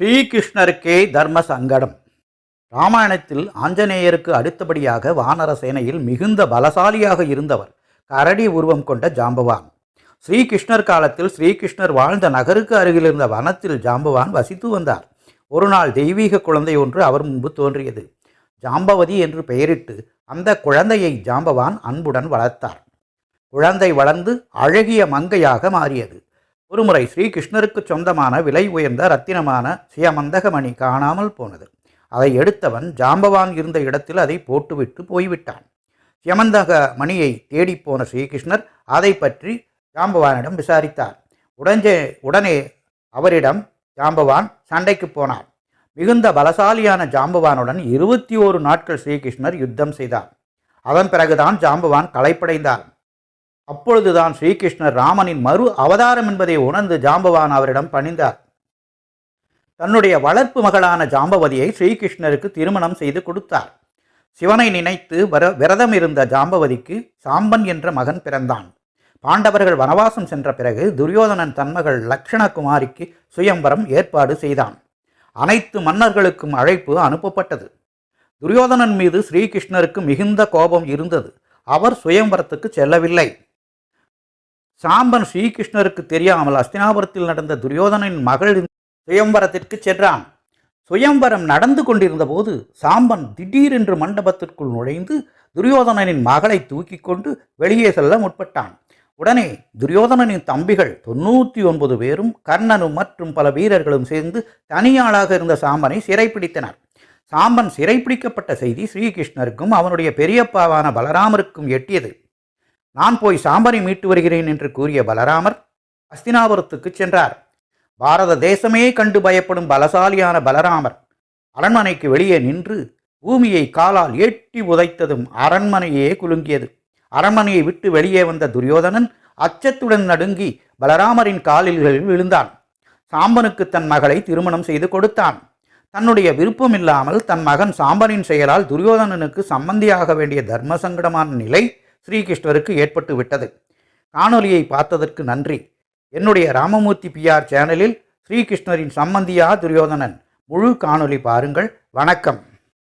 ஸ்ரீகிருஷ்ணருக்கே தர்ம சங்கடம். ராமாயணத்தில் ஆஞ்சநேயருக்கு அடுத்தபடியாக வானர சேனையில் மிகுந்த பலசாலியாக இருந்தவர் கரடி உருவம் கொண்ட ஜாம்பவான். ஸ்ரீகிருஷ்ணர் காலத்தில் ஸ்ரீகிருஷ்ணர் வாழ்ந்த நகருக்கு அருகில் இருந்த வனத்தில் ஜாம்பவான் வசித்து வந்தார். ஒரு நாள் தெய்வீக குழந்தை ஒன்று அவர் முன்பு தோன்றியது. ஜாம்பவதி என்று பெயரிட்டு அந்த குழந்தையை ஜாம்பவான் அன்புடன் வளர்த்தார். குழந்தை வளர்ந்து அழகிய மங்கையாக மாறியது. ஒருமுறை ஸ்ரீகிருஷ்ணருக்கு சொந்தமான விலை உயர்ந்த ரத்தினமான சியமந்தகமணி காணாமல் போனது. அதை எடுத்தவன் ஜாம்பவான் இருந்த இடத்தில் அதை போட்டுவிட்டு போய்விட்டான். சியமந்தக மணியை தேடிப்போன ஸ்ரீகிருஷ்ணர் அதை பற்றி ஜாம்பவானிடம் விசாரித்தார். உடஞ்சே உடனே அவரிடம் ஜாம்பவான் சண்டைக்கு போனார் மிகுந்த பலசாலியான ஜாம்பவானுடன் இருபத்தி ஓரு நாட்கள் ஸ்ரீகிருஷ்ணர் யுத்தம் செய்தார். அதன் பிறகுதான் ஜாம்பவான் களைப்படைந்தார். அப்பொழுதுதான் ஸ்ரீகிருஷ்ணர் ராமனின் மறு அவதாரம் என்பதை உணர்ந்து ஜாம்பவான் அவரிடம் பணிந்தார். தன்னுடைய வளர்ப்பு மகளான ஜாம்பவதியை ஸ்ரீகிருஷ்ணருக்கு திருமணம் செய்து கொடுத்தார். சிவனை நினைத்து வர விரதம் இருந்த ஜாம்பவதிக்கு சாம்பன் என்ற மகன் பிறந்தான். பாண்டவர்கள் வனவாசம் சென்ற பிறகு துரியோதனன் தன்மகள் லக்ஷணகுமாரிக்கு சுயம்பரம் ஏற்பாடு செய்தான். அனைத்து மன்னர்களுக்கும் அழைப்பு அனுப்பப்பட்டது. துரியோதனன் மீது ஸ்ரீகிருஷ்ணருக்கு மிகுந்த கோபம் இருந்தது. அவர் சுயம்பரத்துக்கு செல்லவில்லை. சாம்பன் ஸ்ரீகிருஷ்ணருக்கு தெரியாமல் அஸ்தினாபுரத்தில் நடந்த துரியோதனின் மகள் சுயம்பரத்திற்கு சென்றான். சுயம்பரம் நடந்து கொண்டிருந்த போது சாம்பன் திடீரென்று மண்டபத்திற்குள் நுழைந்து துரியோதனனின் மகளை தூக்கி கொண்டு வெளியே செல்ல முற்பட்டான். உடனே துரியோதனனின் தம்பிகள் தொண்ணூற்றி ஒன்பது பேரும் கர்ணனும் மற்றும் பல வீரர்களும் சேர்ந்து தனியாளாக இருந்த சாம்பனை சிறைப்பிடித்தனர். சாம்பன் சிறைப்பிடிக்கப்பட்ட செய்தி ஸ்ரீகிருஷ்ணருக்கும் அவனுடைய பெரியப்பாவான பலராமருக்கும் எட்டியது. நான் போய் சாம்பனை மீட்டு வருகிறேன் என்று கூறிய பலராமர் அஸ்தினாபுரத்துக்கு சென்றார். பாரத தேசமே கண்டு பயப்படும் பலசாலியான பலராமர் அரண்மனைக்கு வெளியே நின்று பூமியை காலால் எட்டி உதைத்ததும் அரண்மனையே குலுங்கியது. அரண்மனையை விட்டு வெளியே வந்த துரியோதனன் அச்சத்துடன் நடுங்கி பலராமரின் காலில்களில் விழுந்தான். சாம்பனுக்கு தன் மகளை திருமணம் செய்து கொடுத்தான். தன்னுடைய விருப்பம் இல்லாமல் தன் மகன் சாம்பனின் செயலால் துரியோதனனுக்கு சம்பந்தியாக வேண்டிய தர்ம சங்கடமான நிலை ஸ்ரீகிருஷ்ணருக்கு ஏற்பட்டு விட்டது. காணொலியை பார்த்ததற்கு நன்றி. என்னுடைய ராமமூர்த்தி பிஆர் சேனலில் ஸ்ரீகிருஷ்ணரின் சம்பந்தியா துரியோதனன் முழு காணொலி பாருங்கள். வணக்கம்.